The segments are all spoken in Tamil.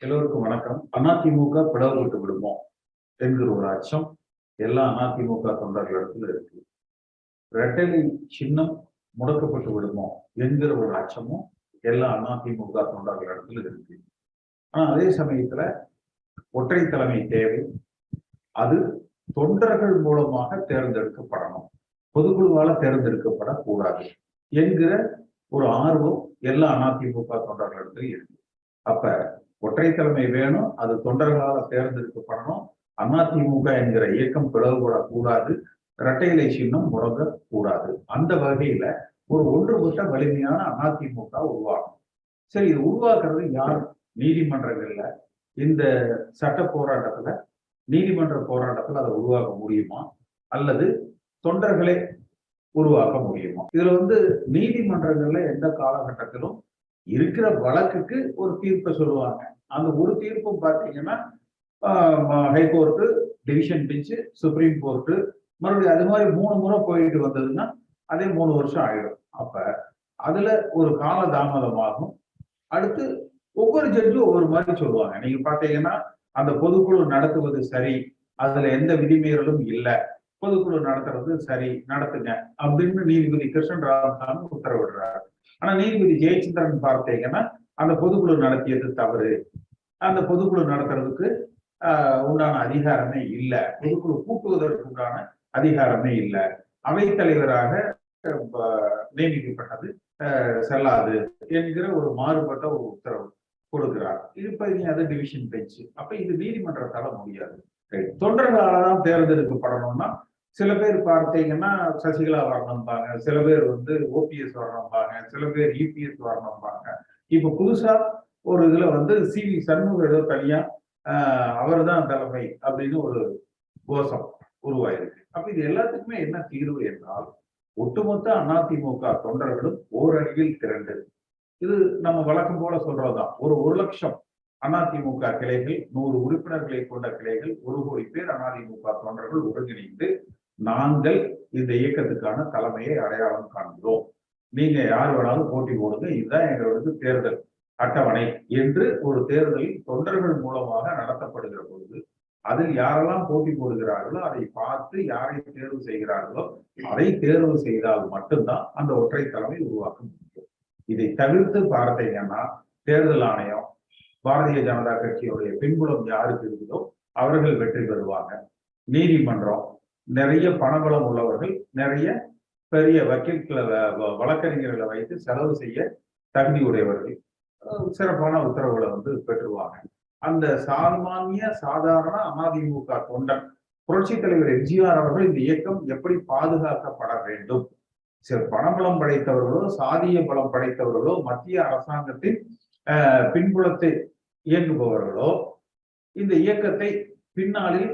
எல்லோருக்கும் வணக்கம். அதிமுக பிளவுபட்டு விடுமோ என்கிற ஒரு அச்சம் எல்லா அதிமுக தொண்டர்களிடத்துல இருக்கு. ரெட்டலை சின்னம் முடக்கப்பட்டு விடுமோ என்கிற ஒரு அச்சமும் எல்லா அதிமுக தொண்டர்களிடத்துல இருக்கு. ஆனா அதே சமயத்துல ஒற்றை தலைமை தேவை. அது தொண்டர்கள் மூலமாக தேர்ந்தெடுக்கப்படணும். பொதுக்குழுவால தேர்ந்தெடுக்கப்படக்கூடாது என்கிற ஒரு ஆர்வம் எல்லா அதிமுக தொண்டர்களிடத்திலும் இருக்கு. அப்ப ஒற்றை தலைமை வேணும் அது தொண்டர்களால் தேர்ந்தெடுக்கப்படணும். அதிமுக என்கிற இயக்கம் பிளவுபடக்கூடாது. இரட்டை இலை சின்னம் முடங்கக்கூடாது. அந்த வகையில ஒரு ஒன்றுபட்ட வலிமையான அதிமுக உருவாகும். சரி இது உருவாக்குறது யார்? நீதிமன்றங்கள்ல இந்த சட்ட போராட்டத்துல நீதிமன்ற போராட்டத்துல அதை உருவாக்க முடியுமா? அல்லது தொண்டர்களே உருவாக்க முடியுமா? இதுல வந்து நீதிமன்றங்கள்ல எந்த காலகட்டத்திலும் இருக்கிற வழக்குக்கு ஒரு தீர்ப்பை சொல்லுவாங்க. அந்த ஒரு தீர்ப்பும் பார்த்தீங்கன்னா high court division bench supreme court மறுபடியும் அது மாதிரி மூணு முறை போயிட்டு வந்ததுன்னா அதே மூணு வருஷம் ஆயிடும். அப்ப அதுல ஒரு கால தாமதமாகும். அடுத்து ஒவ்வொரு ஜட்ஜும் ஒவ்வொரு மாதிரி சொல்லுவாங்க. நீங்க பாத்தீங்கன்னா அந்த பொதுக்குழு நடத்துவது சரி அதுல எந்த விதிமீறலும் இல்லை. பொதுக்குழு நடத்துறது சரி நடத்துங்க. அப்படின்னு நீதிபதி கிருஷ்ணன் ராமசாமி உத்தரவிடுறாரு. ஆனா நீதிபதி ஜெயச்சந்திரன் பார்த்தீங்கன்னா அந்த பொதுக்குழு நடத்தியது தவறு. அந்த பொதுக்குழு நடத்துறதுக்கு உண்டான அதிகாரமே இல்லை. பொதுக்குழு கூட்டுவதற்கு உண்டான அதிகாரமே இல்லை. அவைத்தலைவராக நியமிக்கப்பட்டது செல்லாது என்கிற ஒரு மாறுபட்ட ஒரு உத்தரவு. கொடுக்கிறார். இப்ப நீ அது டிவிஷன் பெஞ்சு அப்ப இது நீதிமன்றத்தால முடியாது. தொண்டர்களால தான் தேர்ந்தெடுக்கப்படணும்னா சில பேர் பார்த்தீங்கன்னா சசிகலா வரணும்பாங்க. சில பேர் வந்து ஓபிஎஸ் வரணும்பாங்க. சில பேர் யூபிஎஸ் வரணும்பாங்க. இப்ப புதுசா ஒரு இதுல வந்து சி வி சண்முக ஏதோ தனியா அவர் தான் தலைமை அப்படின்னு ஒரு கோஷம் உருவாயிருக்கு. அப்ப இது எல்லாத்துக்குமே என்ன தீர்வு என்றால் ஒட்டுமொத்த அதிமுக தொண்டர்களும் ஓரடியில் திரண்டு இது நம்ம வழக்கம் போல சொல்றதுதான். ஒரு ஒரு லட்சம் அதிமுக கிளைகள் நூறு உறுப்பினர்களை கொண்ட கிளைகள் ஒரு கோடி பேர் அதிமுக தொண்டர்கள் ஒருங்கிணைந்து நாங்கள் இந்த இயக்கத்துக்கான தலைமையை அடையாளம் காண்கிறோம். நீங்க யார் வேணாலும் போட்டி போடுங்க. இதுதான் எங்களது தேர்தல் அட்டவணை என்று ஒரு தேர்தலில் தொண்டர்கள் மூலமாக நடத்தப்படுகிற பொழுது அதில் யாரெல்லாம் போட்டி போடுகிறார்களோ அதை பார்த்து யாரை தேர்வு செய்கிறார்களோ அதை தேர்வு செய்தால் மட்டும்தான் அந்த ஒற்றை தலைமை உருவாக்க முடியும். இதை தவிர்த்து பார்த்தீங்கன்னா தேர்தல் ஆணையம் பாரதிய ஜனதா கட்சியுடைய பின்புலம் யாருக்கு இருக்குதோ அவர்கள் வெற்றி பெறுவாங்க. நீதிமன்றம் நிறைய பணபலம் உள்ளவர்கள் நிறைய பெரிய வக்கீல்களை வழக்கறிஞர்களை வைத்து செலவு செய்ய தகுதி உடையவர்கள் சிறப்பான உத்தரவுகளை வந்து பெற்றுவாங்க. அந்த சாமானிய சாதாரண அதிமுக தொண்டன் புரட்சி தலைவர் எம்ஜிஆர் அவர்கள் இந்த இயக்கம் எப்படி பாதுகாக்கப்பட வேண்டும்? பணபலம் படைத்தவர்களோ சாதிய பலம் படைத்தவர்களோ மத்திய அரசாங்கத்தின் பின்புலத்தை இயங்குபவர்களோ இந்த இயக்கத்தை பின்னாளில்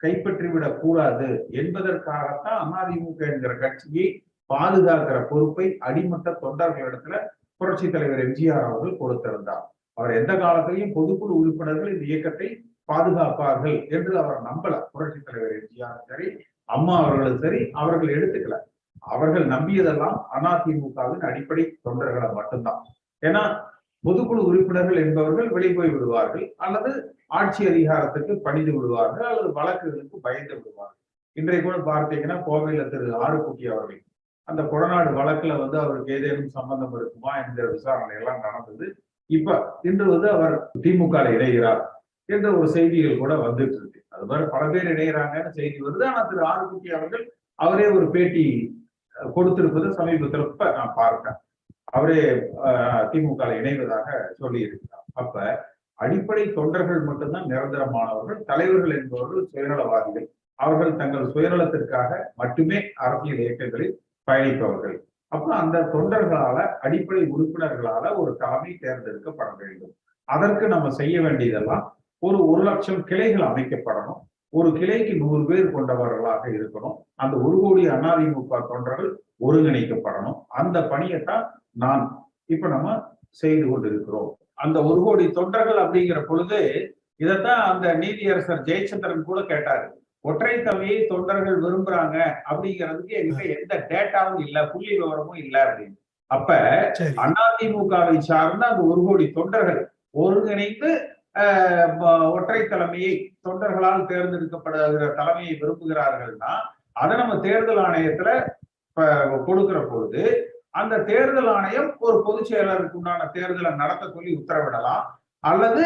கைப்பற்றிவிடக் கூடாது என்பதற்காகத்தான் அதிமுக என்கிற கட்சியை பாதுகாக்கிற பொறுப்பை அடிமட்ட தொண்டர்களிடத்துல புரட்சி தலைவர் எம்ஜிஆர் அவர்கள் கொடுத்திருந்தார். அவர் எந்த காலத்திலையும் பொதுக்குழு உறுப்பினர்கள் இந்த இயக்கத்தை பாதுகாப்பார்கள் என்று அவர் நம்பல. புரட்சி தலைவர் எம்ஜிஆர் சரி அம்மா அவர்களும் சரி அவர்கள் எடுத்துக்கல. அவர்கள் நம்பியதெல்லாம் அதிமுகவின் அடிப்படை தொண்டர்களை மட்டும்தான். ஏன்னா பொதுக்குழு உறுப்பினர்கள் என்பவர்கள் வெளிப்போய் விடுவார்கள் அல்லது ஆட்சி அதிகாரத்துக்கு பணிந்து விடுவார்கள் அல்லது வழக்குகளுக்கு பயந்து விடுவார்கள். இன்றைய கூட பார்த்தீங்கன்னா கோவையில திரு ஆறுக்குட்டி அவர்கள் அந்த கொடநாடு வழக்குல வந்து அவருக்கு ஏதேனும் சம்பந்தம் இருக்குமா என்கிற விசாரணை எல்லாம் நடந்தது. இப்ப இன்று வந்து அவர் திமுக இணைகிறார் என்ற ஒரு செய்திகள் கூட வந்துட்டு இருக்கு. அது மாதிரி பல பேர் இணைகிறாங்கன்னு செய்தி வருது. ஆனா திரு ஆறுக்குட்டி அவர்கள் அவரே ஒரு பேட்டி கொடுத்திருப்பது சமீபத்தில் இப்ப நான் பார்த்தேன். அவரே திமுக இணைவதாக சொல்லி இருக்கிறார் அப்ப அடிப்படை தொண்டர்கள் மட்டும்தான் நிரந்தரமானவர்கள் தலைவர்கள் என்பவர்கள் சுயநலவாதிகள். அவர்கள் தங்கள் சுயநலத்திற்காக மட்டுமே அரசியல் இயக்கங்களில் பயணிப்பவர்கள். அப்ப அந்த தொண்டர்களால அடிப்படை உறுப்பினர்களால ஒரு தலைமை தேர்ந்தெடுக்கப்பட வேண்டும். அதற்கு நம்ம செய்ய வேண்டியதெல்லாம் ஒரு ஒரு லட்சம் கிளைகள் அமைக்கப்படணும். ஒரு கிளைக்கு நூறு பேர் கொண்டவர்களாக இருக்கணும். அந்த ஒரு கோடி அதிமுக தொண்டர்கள் ஒருங்கிணைக்கப்படணும். அந்த பணியைத்தான் நான் இப்ப நம்ம செய்து கொண்டிருக்கிறோம். அந்த ஒரு கோடி தொண்டர்கள் அப்படிங்கிற பொழுது இதைத்தான் அந்த நீதியரசர் ஜெயச்சந்திரன் கூட கேட்டாரு. ஒற்றை தலைமையை தொண்டர்கள் விரும்புறாங்க அப்படிங்கிறதுக்கு எங்கிட்ட எந்த டேட்டாவும் இல்ல புள்ளி விவரமும் இல்ல அப்படின்னு. அப்ப அதிமுகவை சார்ந்த அந்த ஒரு கோடி தொண்டர்கள் ஒருங்கிணைந்து ஒற்றை தலைமையை தொண்டர்களால் தேர்ந்தெடுக்கப்படுகிற தலைமையை விரும்புகிறார்கள்னா அதை நம்ம தேர்தல் ஆணையத்துல கொடுக்கிற பொழுது அந்த தேர்தல் ஆணையம் ஒரு பொதுச் செயலருக்கு உண்டான தேர்தலை நடத்த சொல்லி உத்தரவிடலாம். அல்லது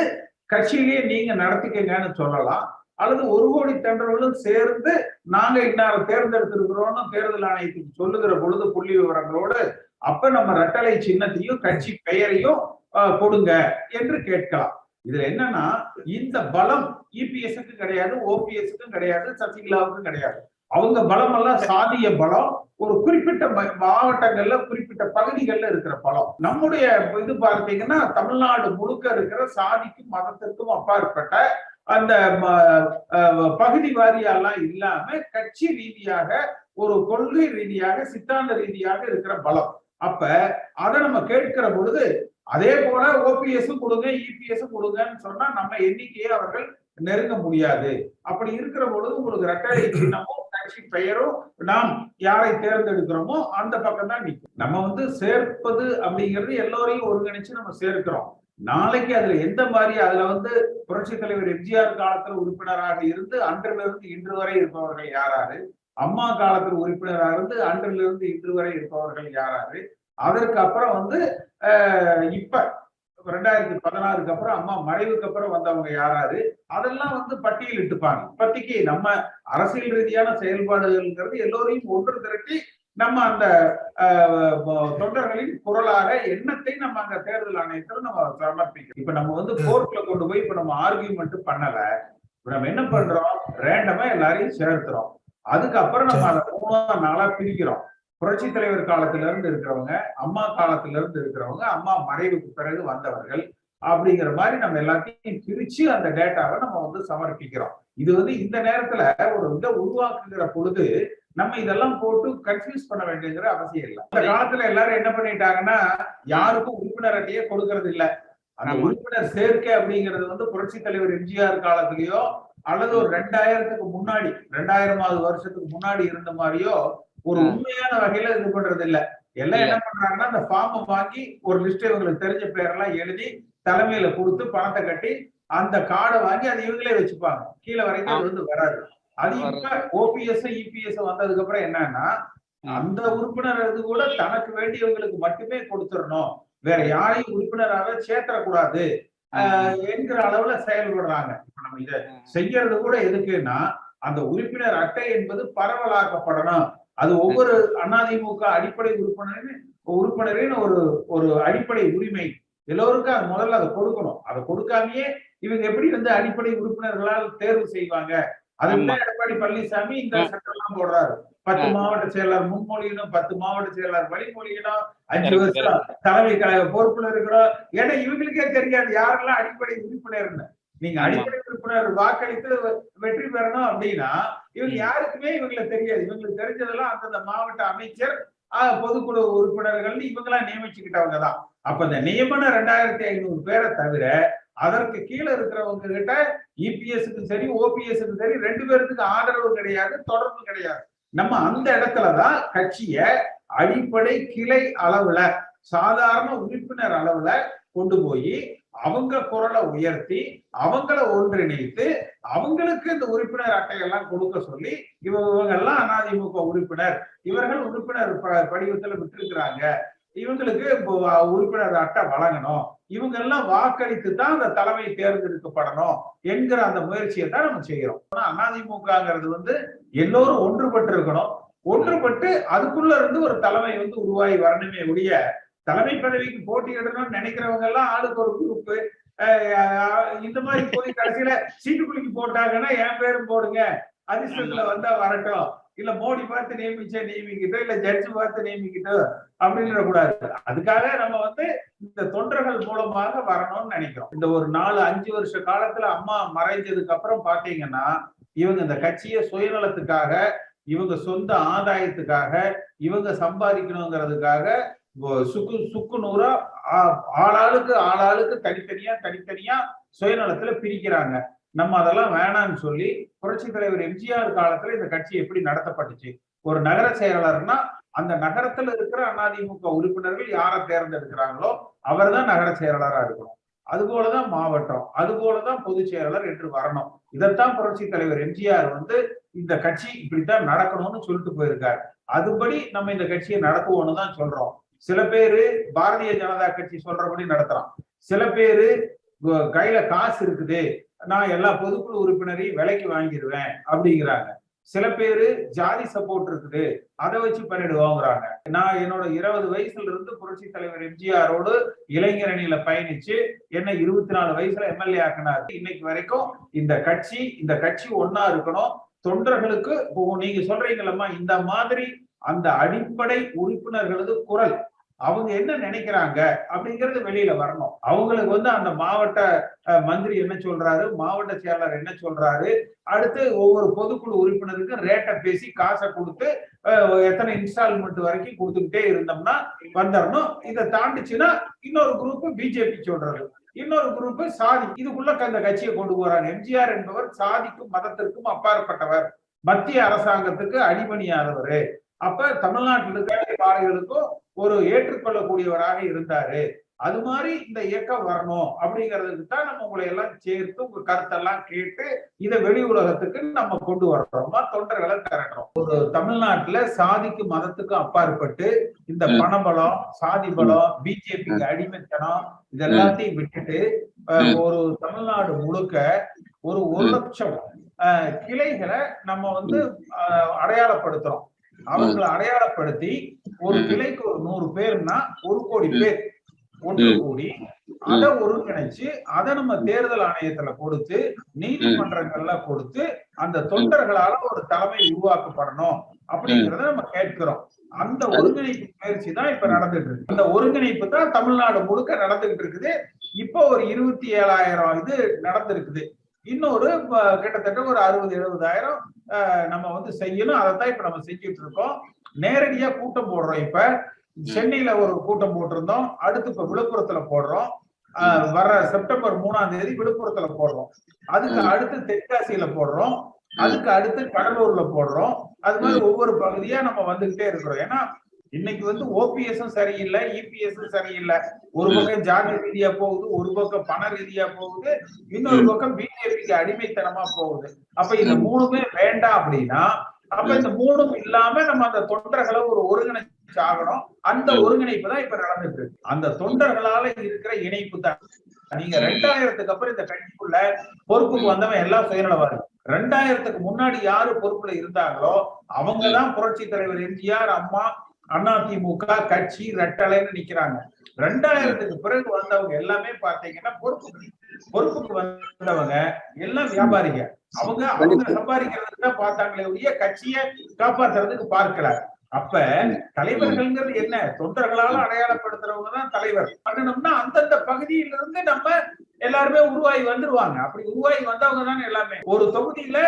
கட்சியிலேயே நீங்க நடத்திக்கங்கன்னு சொல்லலாம். அல்லது ஒரு கோடி தென்றர்களும் சேர்ந்து நாங்க இன்னார தேர்ந்தெடுத்திருக்கிறோம்னு தேர்தல் ஆணையத்துக்கு சொல்லுகிற பொழுது புள்ளி விவரங்களோடு அப்ப நம்ம ரெட்டலை சின்னத்தையும் கட்சி பெயரையும் கொடுங்க என்று கேட்கலாம். இதுல என்னன்னா இந்த பலம் இபிஎஸ்க்கு கிடையாது ஓபிஎஸ்க்கும் கிடையாது சசிகலாவுக்கும் கிடையாது. அவங்க பலம் எல்லாம் சாதிய பலம் ஒரு குறிப்பிட்ட ம- மாவட்டங்கள்ல குறிப்பிட்ட பகுதிகள்ல இருக்கிற பலம். நம்முடைய இது பார்த்தீங்கன்னா தமிழ்நாடு முழுக்க இருக்கிற சாதிக்கும் மதத்திற்கும் அப்பாற்பட்ட அந்த ம- பகுதி வாரியாலாம் இல்லாம கட்சி ரீதியாக ஒரு கொள்கை ரீதியாக சித்தாந்த ரீதியாக இருக்கிற பலம். அப்ப அதை நம்ம கேட்கிற பொழுது அதே போல ஓபிஎஸ் கொடுங்க இபிஎஸ் கொடுங்கன்னு சொன்னா நம்ம எண்ணிக்கையை அவர்கள் நெருங்க முடியாது. அப்படி இருக்கிற பொழுது உங்களுக்கு ரெட்டை சின்னமும் கட்சி பெயரும் நாம் யாரை தேர்ந்தெடுக்கிறோமோ அந்த பக்கம் தான் நிற்கும் நம்ம வந்து சேர்ப்பது அப்படிங்கிறது எல்லோரையும் ஒருங்கிணைச்சு நம்ம சேர்க்கிறோம். நாளைக்கு அதுல எந்த மாதிரி அதுல வந்து புரட்சி தலைவர் எம்ஜிஆர் காலத்துல உறுப்பினராக இருந்து அன்றிலிருந்து இன்று வரை இருப்பவர்கள் யாராரு அம்மா காலத்தில் உறுப்பினராக இருந்து அன்றிலிருந்து இன்று வரை இருப்பவர்கள் யாராரு அதற்கு அப்புறம் வந்து இப்ப ரெண்டாயிரத்தி பதினாறுக்கு அப்புறம் அம்மா மறைவுக்கு அப்புறம் வந்தவங்க யாராரு அதெல்லாம் வந்து பட்டியலிட்டுப்பாங்க இப்போதைக்கு நம்ம அரசியல் ரீதியான செயல்பாடுகள்ங்கிறது எல்லோரையும் ஒன்று திரட்டி நம்ம அந்த தொண்டர்களின் குரலாக எண்ணத்தை நம்ம அங்க தேர்தல் ஆணையத்துல நம்ம சமர்ப்பிக்கிறோம். இப்ப நம்ம வந்து கோர்ட்ல கொண்டு போய் இப்ப நம்ம ஆர்கியூமெண்ட் பண்ணல. இப்ப நம்ம என்ன பண்றோம்? ரேண்டமா எல்லாரையும் சேர்த்துறோம். அதுக்கப்புறம் நம்ம அதை மூணா நாளா பிரிக்கிறோம். புரட்சி தலைவர் காலத்துல இருந்து இருக்கிறவங்க அம்மா காலத்துல இருந்து இருக்கிறவங்க அம்மா மறைவுக்கு பிறகு வந்தவர்கள் அப்படிங்கிற மாதிரி நம்ம எல்லாத்தையும் பிரிச்சு அந்த டேட்டாவை நம்ம வந்து சமர்ப்பிக்கிறோம். இது வந்து இந்த நேரத்துல ஒரு இதை உருவாக்குகிற பொழுது நம்ம இதெல்லாம் போட்டு கன்ஃபியூஸ் பண்ண வேண்டியங்கிற அவசியம் இல்லை. அந்த காலத்துல எல்லாரும் என்ன பண்ணிட்டாங்கன்னா யாருக்கும் உறுப்பினர் அட்டையே கொடுக்கறது இல்ல. அந்த. உறுப்பினர் சேர்க்கை அப்படிங்கிறது வந்து புரட்சி தலைவர் எம்ஜிஆர் காலத்திலயோ அல்லது ஒரு ரெண்டாயிரத்துக்கு முன்னாடி ரெண்டாயிரமாவது வருஷத்துக்கு முன்னாடி இருந்த மாதிரியோ ஒரு. உண்மையான வகையில இது பண்றது இல்ல எல்லாம் என்ன பண்றாங்கன்னா அந்த ஃபார்மை வாங்கி ஒரு லிஸ்ட் இவங்களுக்கு தெரிஞ்ச பேரெல்லாம் எழுதி தலைமையில கொடுத்து பணத்தை கட்டி அந்த கார்டை வாங்கி அதை இவங்களே வச்சுப்பாங்க. கீழே வரைக்கும் அது வந்து வராது. அது இப்ப ஓபிஎஸ் இபிஎஸ் வந்ததுக்கு அப்புறம் என்னன்னா அந்த உறுப்பினர் இது கூட தனக்கு வேண்டியவங்களுக்கு மட்டுமே கொடுத்துடணும். வேற யாரையும் உறுப்பினராக சேர்த்தரக்கூடாது. என்கிற அளவுல செயல்படுறாங்க. இப்ப நம்ம இத செய்யறது கூட எதுக்குன்னா அந்த உறுப்பினர் அட்டை என்பது பரவலாக்கப்படணும். அது ஒவ்வொரு அதிமுக அடிப்படை உறுப்பினரின் உறுப்பினரின் ஒரு ஒரு அடிப்படை உரிமை. எல்லோருக்கும் அது முதல்ல அதை கொடுக்கணும். அதை கொடுக்காமயே இவங்க எப்படி வந்து அடிப்படை உறுப்பினர்களால் தேர்வு செய்வாங்க? அதுதான் எடப்பாடி பழனிசாமி இந்த. சட்டம் எல்லாம் போடுறாரு. பத்து. மாவட்ட செயலாளர் முன்மொழியணும் பத்து மாவட்ட செயலாளர் வழிமொழியணும் அஞ்சு வருஷம் தலைமை கழக பொறுப்புல இருக்கணும் ஏன்னா இவங்களுக்கே தெரியாது யாரெல்லாம் அடிப்படை உறுப்பினர்னு. நீங்க. அடிப்படை உறுப்பினர் வாக்களித்து வெற்றி பெறணும் அப்படின்னா இவங்க. யாருக்குமே இவங்களுக்கு தெரியாது இவங்களுக்கு தெரிஞ்சதெல்லாம் அந்தந்த மாவட்ட அமைச்சர் பொதுக்குழு உறுப்பினர்கள் இவங்களா நியமிச்சுக்கிட்டவங்க தான் அப்ப இந்த நியமன ரெண்டாயிரத்தி ஐநூறு பேரை தவிர அதற்கு கீழே இருக்கிறவங்க கிட்ட இபிஎஸ்க்கு சரி ஓபிஎஸ்க்கு சரி ரெண்டு பேருக்கு ஆதரவு கிடையாது தொடர்பு கிடையாது நம்ம அந்த இடத்துலதான் கட்சிய அடிப்படை கிளை அளவுல சாதாரண உறுப்பினர் அளவுல கொண்டு போய் அவங்க குரலை உயர்த்தி அவங்கள ஒன்றிணைத்து அவங்களுக்கு இந்த உறுப்பினர் அட்டையெல்லாம் கொடுக்க சொல்லி இவங்க எல்லாம் அதிமுக உறுப்பினர். இவர்கள் உறுப்பினர் ப- படிவத்துல விட்டிருக்கிறாங்க. இவங்களுக்கு இப்போ உறுப்பினர் அட்டை வழங்கணும். இவங்க எல்லாம் வாக்களித்து தான் அந்த தலைமை தேர்ந்தெடுக்கப்படணும் என்கிற அந்த முயற்சியை தான் நம்ம செய்யறோம். ஆனா அதிமுகங்கிறது வந்து எல்லோரும் ஒன்றுபட்டு இருக்கணும் ஒன்றுபட்டு அதுக்குள்ள இருந்து ஒரு தலைமை வந்து உருவாகி வரணுமே ஒழிய தலைமை பதவிக்கு போட்டியிடணும்னு நினைக்கிறவங்க எல்லாம் ஆளுக்கு ஒரு குரூப்பு இந்த மாதிரி போய் கடைசியில சீட்டு குலுக்கி போட்டாங்கன்னா என் பேரும் போடுங்க. அதிர்ஷ்டத்துல வந்தா வரட்டும். இல்ல மோடி பார்த்து நியமிச்சா நியமிக்கிட்டோம் இல்ல ஜட்ஜ் பார்த்து நியமிக்கிட்டோம் அப்படின்னு கூடாது அதுக்காக நம்ம வந்து இந்த தொண்டர்கள் மூலமாக வரணும்னு நினைக்கிறோம். இந்த ஒரு நாலு அஞ்சு வருஷ காலத்துல அம்மா மறைஞ்சதுக்கு அப்புறம் பாத்தீங்கன்னா இவங்க இந்த கட்சியை சுயநலத்துக்காக இவங்க சொந்த ஆதாயத்துக்காக இவங்க சம்பாதிக்கணுங்கிறதுக்காக சுக்கு சுக்கு நூறா ஆளாளுக்கு ஆளாளுக்கு தனித்தனியா தனித்தனியா சுயநலத்துல பிரிக்கிறாங்க. நம்ம அதெல்லாம் வேணாம்னு சொல்லி புரட்சி தலைவர் எம்ஜிஆர் காலத்துல இந்த கட்சி எப்படி நடத்தப்பட்டுச்சு? ஒரு நகர செயலாளர்னா அந்த நகரத்துல இருக்கிற அதிமுக உறுப்பினர்கள் யாரை தேர்ந்தெடுக்கிறாங்களோ அவர்தான் நகர செயலாளரா இருக்கணும். அது போலதான் மாவட்டம் அது போலதான் பொதுச் செயலாளர் என்று வரணும். இதைத்தான் புரட்சி தலைவர் எம்ஜிஆர் வந்து இந்த கட்சி இப்படித்தான் நடக்கணும்னு சொல்லிட்டு போயிருக்காரு. அதுபடி நம்ம இந்த கட்சியை நடத்துவோம்னு தான் சொல்றோம். சில பேரு பாரதிய ஜனதா கட்சி சொல்றபடி நடத்துறான் சில பேரு கையில காசு இருக்குது. நான் எல்லா பொதுக்குழு உறுப்பினரையும் விலைக்கு வாங்கிடுவேன் அப்படிங்கிறாங்க. சில பேரு ஜாதி சப்போர்ட் இருக்குது. அதை வச்சு பண்ணிடுவோங்கிறாங்க நான் என்னோட இருபது வயசுல இருந்து புரட்சி தலைவர் எம்ஜிஆரோடு இளைஞர் அணியில பயணிச்சு என்ன இருபத்தி நாலு வயசுல எம்எல்ஏ ஆக்கினாரு. இன்னைக்கு வரைக்கும் இந்த கட்சி இந்த கட்சி ஒன்னா இருக்கணும். தொண்டர்களுக்கு நீங்க சொல்றீங்களம்மா இந்த மாதிரி அந்த அடிப்படை உறுப்பினர்களது குரல். அவங்க என்ன நினைக்கிறாங்க அப்படிங்கிறது வெளியில வரணும். அவங்களுக்கு வந்து அந்த மாவட்ட மந்திரி என்ன சொல்றாரு மாவட்ட செயலாளர் என்ன சொல்றாரு அடுத்து ஒவ்வொரு பொதுக்குழு உறுப்பினருக்கும் ரேட்டை பேசி காசை கொடுத்து எத்தனை இன்ஸ்டால்மெண்ட் வரைக்கும் கொடுத்துக்கிட்டே இருந்தோம்னா வந்துடணும் இதை தாண்டிச்சுன்னா இன்னொரு குரூப் பிஜேபி சொல்றாரு. இன்னொரு குரூப் சாதி இதுக்குள்ள அந்த கட்சியை கொண்டு போறாங்க எம்ஜிஆர் என்பவர் சாதிக்கும் மதத்திற்கும் அப்பாற்பட்டவர். மத்திய அரசாங்கத்துக்கு அடிபணியாதவர். அப்ப தமிழ்நாட்டில் இருக்கிற பாறைகளுக்கும் ஒரு ஏற்றுக்கொள்ளக்கூடியவராக இருந்தாரு. அது மாதிரி இந்த இயக்கம் வரணும் அப்படிங்கிறதுக்கு தான் நம்ம உங்களை எல்லாம் சேர்த்து உங்க கருத்தெல்லாம் கேட்டு இதை வெளி உலகத்துக்கு நம்ம கொண்டு வர்றோமா. தொண்டர்களை திரட்டுறோம். ஒரு தமிழ்நாட்டுல சாதிக்கு மதத்துக்கும் அப்பாற்பட்டு இந்த. பணபலம் சாதி பலம் பிஜேபிக்கு அடிமைத்தனம் இது எல்லாத்தையும் விட்டுட்டு. ஒரு தமிழ்நாடு முழுக்க ஒரு ஒரு. லட்சம் கிளைகளை நம்ம வந்து அஹ், அடையாளப்படுத்துறோம். அவங்களை அடையாளப்படுத்தி ஒரு. கிளைக்கு ஒரு நூறு பேர்னா ஒரு கோடி பேர் ஒன்று. கூடி. அதை ஒருங்கிணைச்சு அதை நம்ம தேர்தல் ஆணையத்துல கொடுத்து நீதிமன்றங்கள்ல கொடுத்து அந்த தொண்டர்களால ஒரு தலைமை உருவாக்கப்படணும் அப்படிங்கறத நம்ம கேட்கிறோம். அந்த ஒருங்கிணைப்பு முயற்சி தான் இப்ப நடந்துட்டு இருக்கு. அந்த ஒருங்கிணைப்பு தான் தமிழ்நாடு முழுக்க நடந்துகிட்டு இருக்குது. இப்போ ஒரு இருபத்தி ஏழாயிரம் இது நடந்திருக்குது. இன்னொரு கிட்டத்தட்ட ஒரு அறுபது எழுபதாயிரம் நம்ம வந்து செய்யணும். அதை தான் இப்ப நம்ம செஞ்சுட்டு இருக்கோம். நேரடியா கூட்டம் போடுறோம் இப்ப. சென்னையில ஒரு கூட்டம் போட்டிருந்தோம். அடுத்து இப்ப விழுப்புரத்துல போடுறோம். வர்ற செப்டம்பர் மூணாம் தேதி விழுப்புரத்துல போடுறோம். அதுக்கு. அடுத்து தென்காசியில போடுறோம். அதுக்கு அடுத்து கடலூர்ல போடுறோம். அது மாதிரி ஒவ்வொரு பகுதியா நம்ம வந்துகிட்டே இருக்கிறோம். ஏன்னா இன்னைக்கு வந்து ஓபிஎஸும் சரியில்லை இபிஎஸும் சரியில்லை. ஒரு பக்கம் ஜாதி ரீதியா போகுது ஒரு பக்கம் பண ரீதியா போகுது இன்னொரு பக்கம் பிஜேபிக்கு அடிமைத்தனமா போகுது. அப்ப இந்த மூணுமே வேண்டாம் அப்படின்னா அப்ப இந்த மூணும் இல்லாம நம்ம அந்த தொண்டர்களை ஒரு ஒருங்கிணைச்சு ஆகணும். அந்த ஒருங்கிணைப்பு தான் இப்ப நடந்துட்டு இருக்கு. அந்த தொண்டர்களால இருக்கிற இணைப்பு தான். நீங்க ரெண்டாயிரத்துக்கு அப்புறம் இந்த கட்சிக்குள்ள பொறுப்புக்கு வந்தவன் எல்லாம் சுயநலவாதி. ரெண்டாயிரத்துக்கு முன்னாடி யாரு பொறுப்புல இருந்தாங்களோ அவங்கதான் புரட்சி தலைவர் எம்ஜிஆர் அம்மா அதிமுக கட்சி ரெட்டலைன்னு நிக்கிறாங்க. ரெண்டாயிரத்துக்கு பிறகு வந்தவங்க எல்லாமே பாத்தீங்கன்னா பொறுப்புக்கு பொறுப்புக்கு வந்தவங்க எல்லாம் வியாபாரிங்க. அவங்க அவங்க சம்பாதிக்கிறதுக்கு தான் பார்த்தாங்களே ஒழிய கட்சியை காப்பாத்துறதுக்கு பார்க்கல. அப்ப தலைவர்கள்ங்கிறது என்ன? தொண்டர்களால அடையாளப்படுத்துறவங்க தான் தலைவர். பண்ணணும்னா அந்தந்த பகுதியிலிருந்து நம்ம எல்லாருமே உருவாகி வந்துருவாங்க. அப்படி உருவாகி வந்தவங்க தானே எல்லாமே. ஒரு தொகுதியில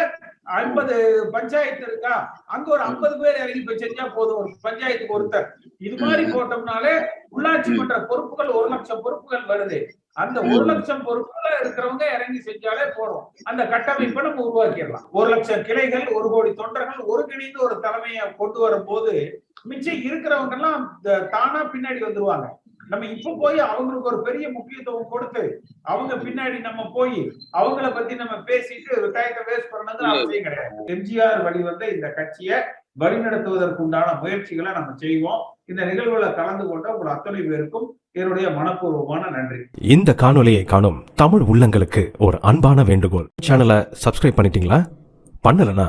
ஐம்பது பஞ்சாயத்து இருக்கா? அங்க ஒரு ஐம்பது பேர் இறங்கி போய் செஞ்சா போதும். ஒரு பஞ்சாயத்துக்கு ஒருத்தர். இது மாதிரி போட்டோம்னாலே உள்ளாட்சி மன்ற பொறுப்புகள் ஒரு லட்சம் பொறுப்புகள் வருது. அந்த ஒரு லட்சம் பொறுப்புல இருக்கிறவங்க இறங்கி செஞ்சாலே போறோம் அந்த கட்டமைப்பை நம்ம உருவாக்கிடலாம். ஒரு லட்சம் கிளைகள் ஒரு கோடி தொண்டர்கள் ஒருங்கிணைந்து ஒரு தலைமையை கொண்டு வரும்போது மிச்சம் இருக்கிறவங்க எல்லாம் தானா பின்னாடி வந்துருவாங்க. நம்ம இப்ப போய் அவங்களுக்கு ஒரு பெரிய முக்கியத்துவம் கொடுத்து அவங்க பின்னாடி நம்ம போய் அவங்கள பத்தி நம்ம பேசிட்டு டயத்தை வேஸ்ட் பண்ணது அவசியம் கிடையாது. எம்ஜிஆர் வழிவந்த இந்த கட்சியை வழிநடத்துவதற்கு உண்டான முயற்சிகளை நம்ம செய்வோம். இந்த நிகழ்வுல கலந்து கொண்ட உங்கள் அத்தனை பேருக்கும் என்னுடைய மனப்பூர்வமான நன்றி. இந்த காணொளியை காணும் தமிழ் உள்ளங்களுக்கு ஒரு அன்பான வேண்டுகோள். சேனலை சப்ஸ்கிரைப் பண்ணிட்டீங்களா? பண்ணலனா